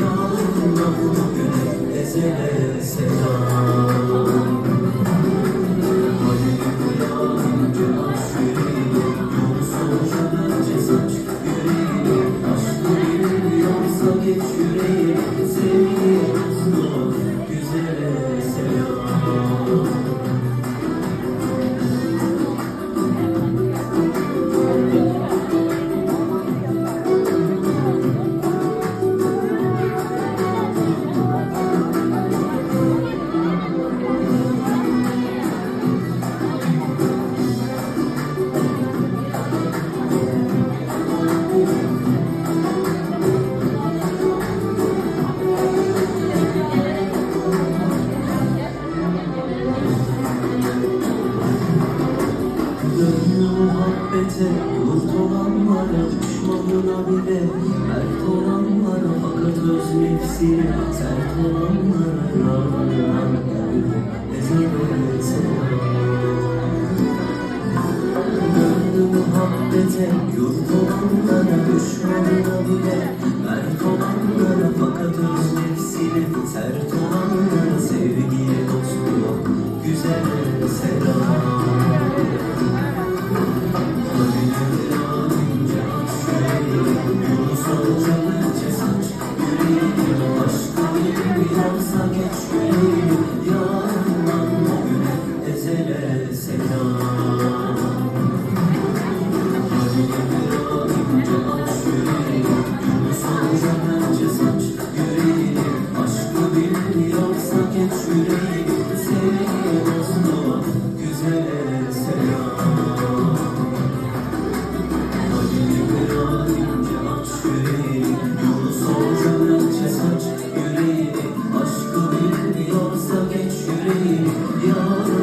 Yağmurla bunu güne ezele sevdam abi de Mert olanlar fakat özneksi Sert olanlar yağlanan Ezan etse Döndü muhabbete Yurt olanlara düşmanına bile your